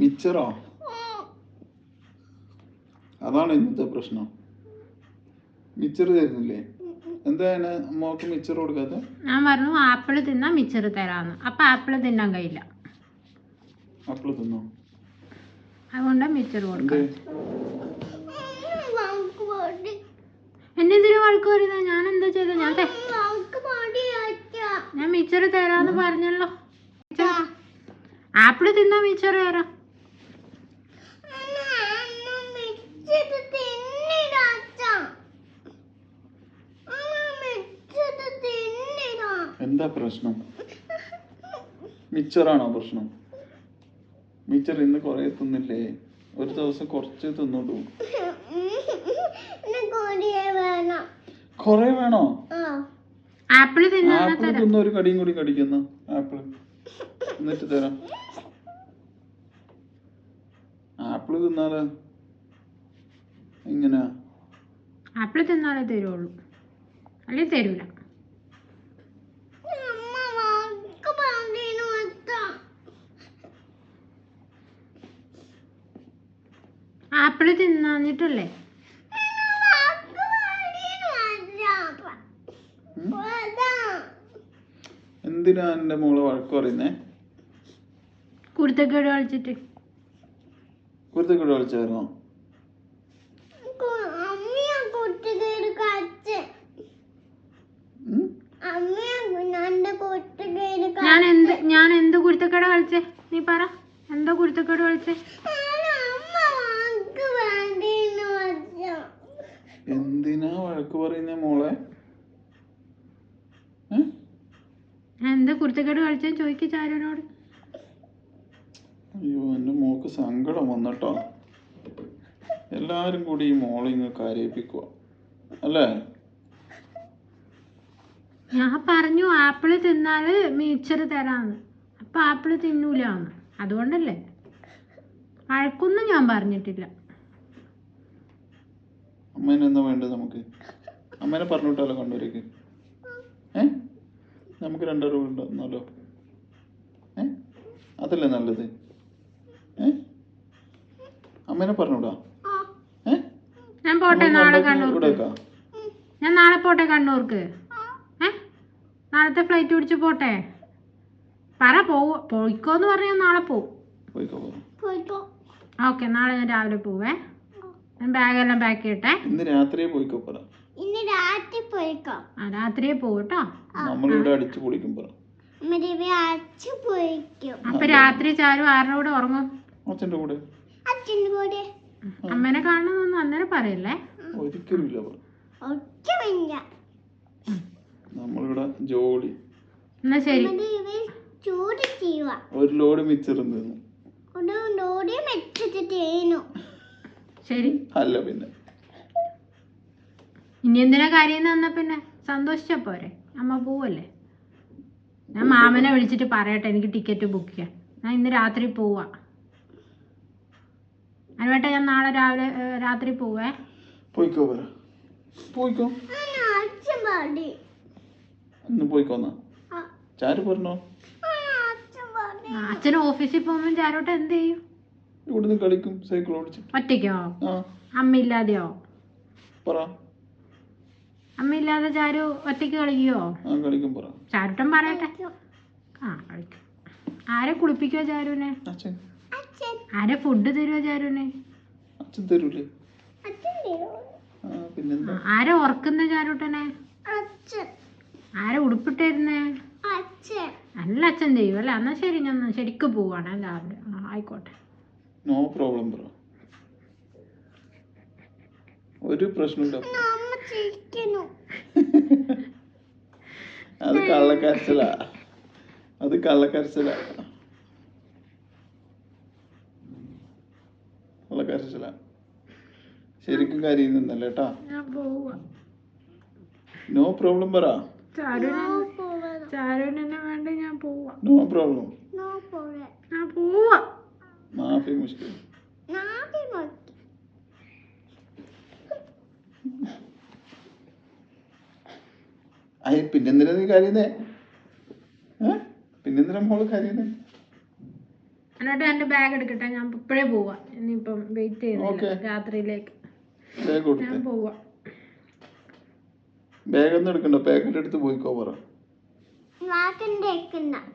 മിച്ചറോ? അതാണ് ഇന്നത്തെ പ്രശ്നം. മിച്ചർ തരുന്നില്ലേ? എന്താണ് മോക്ക് മിച്ചർ കൊടുക്കാത്ത ഞാൻ പറഞ്ഞു ആപ്പിൾ തിന്നാ മിച്ചർ തരാന്ന്. അപ്പൊ ആപ്പിൾ തിന്നാൻ കഴിയില്ല. ആപ്പിൾ തിന്നോ? അതുകൊണ്ട് മിച്ചർ കൊടുക്കാം. എന്നെ വഴക്ക് പറയുന്നത് ഞാൻ എന്താ ചെയ്ത? ഞാൻ ഞാൻ മിച്ചർ തരാന്ന് പറഞ്ഞല്ലോ. ആപ്പിൾ തിന്നാ മിച്ചർ തരാം. എന്താ പ്രശ്നം? മിച്ചറാണോ പ്രശ്നം? മിച്ചർ ഇന്ന് കുറെ തിന്നില്ലേ? ഒരു ദിവസം കുറച്ച് തിന്നോളൂ കുറെ വേണോ. ആപ്പിൾ തിന്ന ഒരു കടിയും കൂടി കടിക്കുന്ന. ആപ്പിൾ എന്നിട്ട് തരാം. ആപ്പിൾ തിന്നാൽ ഇങ്ങനെ ആപ്പിൾ തിന്നാലേ തരുള്ളൂ. അല്ലെ തരൂല. ആപ്പിൾ തിന്നാഞ്ഞിട്ടല്ലേ? എന്തിനാ എന്റെ മോൾ വഴക്ക് പറയുന്നേ? കുരുത്തക്കേട് കളിച്ചിട്ട്. കുരുത്തക്കേട് കളിച്ചായിരുന്നോ? ഞാൻ എന്ത് ഞാൻ എന്ത് കുരുത്തക്കേട് കളിച്ചേ? നീ പറ. എന്താ കുരുത്തക്കേട് കളിച്ചേ? എന്തിനാ പറയുന്നേ മോളെ? എന്താ കുരുത്തക്കേട് കളിച്ചാൽ ചോദിക്ക ചാരുവിനോട്. അയ്യോ എന്റെ മോക്ക് സങ്കടം വന്നട്ടോ. എല്ലാരും കൂടി ഈ മോളെ ഇങ്ങ് കരയിപ്പിക്കുക അല്ലേ? ഞാൻ പറഞ്ഞു ആപ്പിൾ തിന്നാൽ മീച്ചർ തരാന്ന്. അപ്പൊ ആപ്പിൾ തിന്നൂലാന്ന്. അതുകൊണ്ടല്ലേ? വഴക്കൊന്നും ഞാൻ പറഞ്ഞിട്ടില്ല. അമ്മേനെന്താ വേണ്ടത് നമുക്ക്? അമ്മേനെ പറഞ്ഞു വിട്ടാലോ കണ്ണൂരേക്ക്? ഏ? നമുക്ക് രണ്ടുപേരും ഉണ്ടെന്നല്ലോ ഏ? അതല്ലേ നല്ലത്? ഏ? അമ്മേനെ പറഞ്ഞുവിടാ? ഞാൻ പോട്ടെ നാളെ കണ്ണൂർക്ക്. ഞാൻ നാളെ പോട്ടെ കണ്ണൂർക്ക്. ഏ? നാളത്തെ ഫ്ലൈറ്റ് പിടിച്ച് പോട്ടെ. പറ പോവോ. പോയിക്കോന്ന് പറഞ്ഞാൽ നാളെ പോവും. ഓക്കെ. നാളെ ഞാൻ രാവിലെ പോവേ. ഞാൻ ബാഗെല്ലാം പാക്ക് ചെയ്യട്ടെ. ഇന്ന് രാത്രി പോയിക്കോ പറ. ഇന്ന് രാത്രി പോയിക്കോ. ആ രാത്രിയെ പോവട്ടോ. നമ്മളിവിടെ അടിച്ചു പൊളിക്കും പറ അച്ഛൻ പോയിക്കും അപ്പൊ രാത്രി ചാരു ആരുടെ കൂടെ ഉറങ്ങും? അച്ഛന്റെ കൂടെ. അച്ഛന്റെ കൂടെ. അമ്മേനെ കാണണമെന്നൊന്നും അന്നേരം പറയല്ലേ? ഒരിക്കലും ഇല്ല പറ ഒക്കെ നമ്മളിവിടെ ജോലി. എന്നാ ശരി. മറ്റേ ഇവർ ചൂട് ചെയ്യുക. ഒരു ലോഡ് മിച്ചറും തിന്നു. ഒരു ലോടി മെച്ചിട്ട് തേനു ശരി. അല്ല പിന്നെ. ഇനി എന്തിനാ കാര്യം തന്നാ പിന്നെ? സന്തോഷിച്ചാ പോരെ. അമ്മ പോവല്ലേ? ഞാൻ മാമനെ വിളിച്ചിട്ട് പറയട്ടെ എനിക്ക് ടിക്കറ്റ് ബുക്ക് ചെയ്യാൻ. ഞാൻ ഇന്ന് രാത്രി പോവാ. അനുവേട്ട ഞാൻ നാളെ രാവിലെ രാത്രി പോവേ. പോയിക്കോ അച്ഛൻ ചാര് പറഞ്ഞോ? ഓഫീസിൽ പോകുമ്പോൾ ചാരോട്ട് എന്ത് ചെയ്യും? ഇവിടുന്ന് കളിക്കും സൈക്കിൾ ഓടിച്ച് ഒറ്റയ്ക്കോ? അമ്മ അമ്മയില്ലാതെയോ? പറ. അമ്മയില്ലാതെ ചാരു ഒറ്റയ്ക്ക് കളിക്കുവോ? ആ കളിക്കും പറ. ചാരുട്ടൻ പറയട്ടെ. ആ കളിക്കും. ആരെ കുളിപ്പിക്കുവോ ചാരുവിനെ? അച്ഛൻ. അച്ഛൻ. ആരെ ഫുഡ് തരുവോ ചാരുവിനെ? അച്ഛൻ തരൂലേ. പിന്നെന്താ? ആരെ ഉറക്കുന്ന ചാരുട്ടനെ? അച്ഛൻ. ആരെ ഉടുപ്പിട്ടിരുന്നേ? അല്ല നല്ല അച്ഛൻ ചെയ്യും അല്ലെ എന്നാ ശരി ഞാൻ ശരിക്ക് പോവാണ്. രാവിലെ ആയിക്കോട്ടെ. നോ പ്രോബ്ലം പറ. ഒരു പ്രശ്നമില്ല അത് കള്ളക്കരച്ചിലാ. അത് കള്ളക്കരച്ചിലാ. കള്ളക്കരച്ചിലാ. ശരിക്കും കാര്യം നിന്നല്ല കേട്ടാ? നോ പ്രോബ്ലം പറ. നോ വേണ്ട ഞാൻ പോവാ. നോ പ്രോബ്ലം നോ പോവേ ഞാൻ പോവാ. മാഫി മുഷ്കിൽ. അയ്യ പിന്നെന്തിനാ നീ കരയുന്നേ? പിന്നെ പിന്നെന്തിനാ മോൾ കരയുന്നേ? എന്നിട്ട് എന്റെ ബാഗ് എടുക്കട്ടെ. ഞാൻ ഇപ്പോഴേ പോവാ. ഇനിയിപ്പം വെയിറ്റ് ചെയ്യുന്നില്ല രാത്രിയിലേക്ക്. ഞാൻ പോവാ. ബാഗ് ഒന്നും എടുക്കണ്ട. പാക്കറ്റ് എടുത്ത് പോയിക്കോ പറ.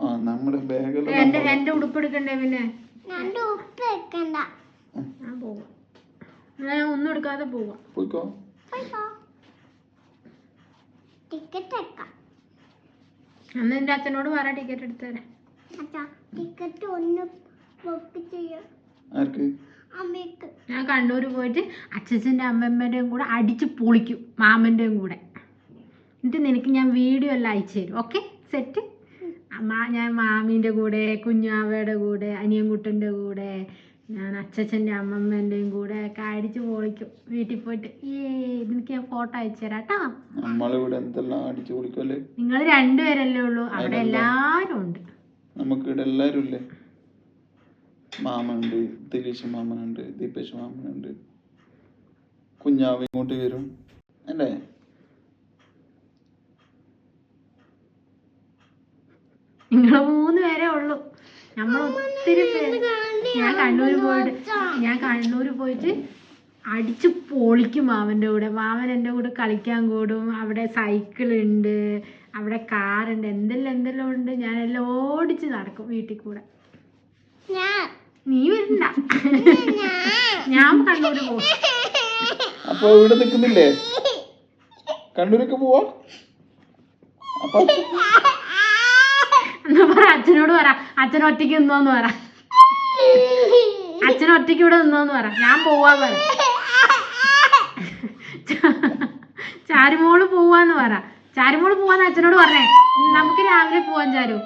ആ നമ്മുടെ ബാഗെല്ലാം എന്റെ എന്റെ ഉടുപ്പ് എടുക്കണ്ടേ പിന്നെ? ഞാൻ പോവാം. ഞാൻ ഒന്നും എടുക്കാതെ പോവാ. പോയിക്കോ. പോയിക്കോ. ടിക്കറ്റ് എടുക്കാം അന്ന് എന്റെ അച്ഛനോട് പറ ടിക്കറ്റ് അച്ഛാ ടിക്കറ്റ് ഒന്ന് ബുക്ക് ചെയ്യാം. ആർക്ക്? അമ്മയ്ക്ക്. ഞാൻ കണ്ണൂർ പോയിട്ട് അച്ഛന്റെ അമ്മമ്മേന്റെയും കൂടെ അടിച്ച് പൊളിക്കും മാമന്റെയും കൂടെ. എന്നിട്ട് നിനക്ക് ഞാൻ വീഡിയോ എല്ലാം അയച്ചു തരും ഓക്കെ സെറ്റ് അമ്മ ഞാൻ മാമീന്റെ കൂടെ കുഞ്ഞാവയുടെ കൂടെ അനിയൻകുട്ടന്റെ കൂടെ ഞാൻ അച്ഛച്ചന്റെ അമ്മമ്മേന്റെയും കൂടെ ഒക്കെ അടിച്ച് പൊളിക്കും. വീട്ടിൽ പോയിട്ട് ഏ നിനക്ക് ഞാൻ ഫോട്ടോ അയച്ചു തരാം കേട്ടോ. നമ്മളിവിടെ എന്തെല്ലാം അടിച്ചു പൊളിക്കല്ലേ നിങ്ങൾ രണ്ടുപേരല്ലേ ഉള്ളൂ. അവിടെ എല്ലാരും ഉണ്ട്. നമുക്കിവിടെ എല്ലാവരും ഇല്ലേ? മാമനുണ്ട് ദിലീഷ് മാമനുണ്ട് ദീപേഷ് മാമനുണ്ട്. കുഞ്ഞാവ് ഇങ്ങോട്ട് വരും അല്ലേ? നിങ്ങൾ മൂന്ന് പേരേ ഉള്ളൂ. നമ്മൾ ഒത്തിരി പേര് ഞാൻ കണ്ണൂർ പോയിട്ട് ഞാൻ കണ്ണൂർ പോയിട്ട് അടിച്ച് പൊളിക്കും മാമന്റെ കൂടെ. മാമൻ എന്റെ കൂടെ കളിക്കാൻ കൂടും. അവിടെ സൈക്കിൾ ഉണ്ട് അവിടെ കാറുണ്ട് എന്തെല്ലാം എന്തെല്ലാം ഉണ്ട്. ഞാൻ എല്ലാം ഓടിച്ച് നടക്കും വീട്ടിൽ കൂടെ. ഞാൻ. നീ വരണ്ട. ഞാൻ. കണ്ണൂർ പോകും അപ്പൊ ഇവിടെ നിൽക്കുന്നില്ലേ? കണ്ണൂരൊക്കെ പോവാ? അപ്പൊ എന്നാ പറ അച്ഛനോട് പറ. അച്ഛൻ ഒറ്റയ്ക്ക് നിന്നോന്ന് പറ. അച്ഛൻ ഒറ്റയ്ക്ക് ഇവിടെ നിന്നോന്ന് പറ. ഞാൻ പോവാ പറ. ചാരുമോൾ പോവാന്ന് പറ. ചാരുമോൾ പോവാന്ന് അച്ഛനോട് പറഞ്ഞേ. നമുക്ക് രാവിലെ പോവാൻ ചാരു.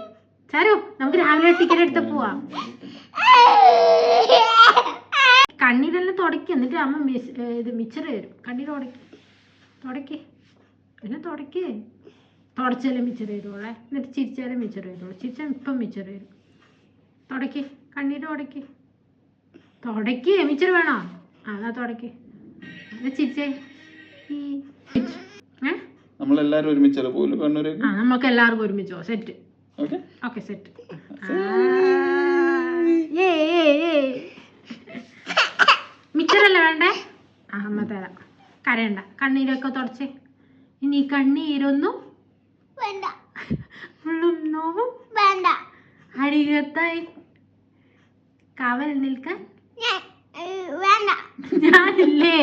ചാരു നമുക്ക് രാവിലെ ടിക്കറ്റ് എടുത്ത് പോവാം. കണ്ണീരെല്ലാം തുടക്കി എന്നിട്ട് അമ്മ മിസ് ഇത് മിച്ചർ തരും. കണ്ണീർ തുടക്കി തുടക്കി എല്ലാം തുടക്കി തുടച്ചാലും മിച്ചർ തരുള്ളേ എന്നിട്ട് ചിരിച്ചാലും മിച്ചർ തരുള്ളൂ ചിരിച്ചാൽ ഇപ്പം മിച്ചർ തരും തുടക്കി കണ്ണീര് തുടക്കി. തുടക്കി മിച്ചർ വേണോ? തുടക്കി. എന്നാ ചിരിച്ചേ. ഈ നമ്മളെല്ലാരും ഒരുമിച്ച് പോലും കണ്ണൂരേക്ക്? ആ നമുക്ക് എല്ലാവർക്കും ഒരുമിച്ചോ സെറ്റ് ഓക്കെ ഓക്കെ സെറ്റ് മിച്ചറല്ലേ വേണ്ടേ? ആ അമ്മ തരാം. കരയണ്ട. കണ്ണീരൊക്കെ തുടച്ച്. ഇനി കണ്ണീരൊന്നും വേണ്ട. ഉള്ളും നോവും. വേണ്ട. അരികത്തായി കാവൽ നിൽക്കാൻ? ഞാനില്ലേ?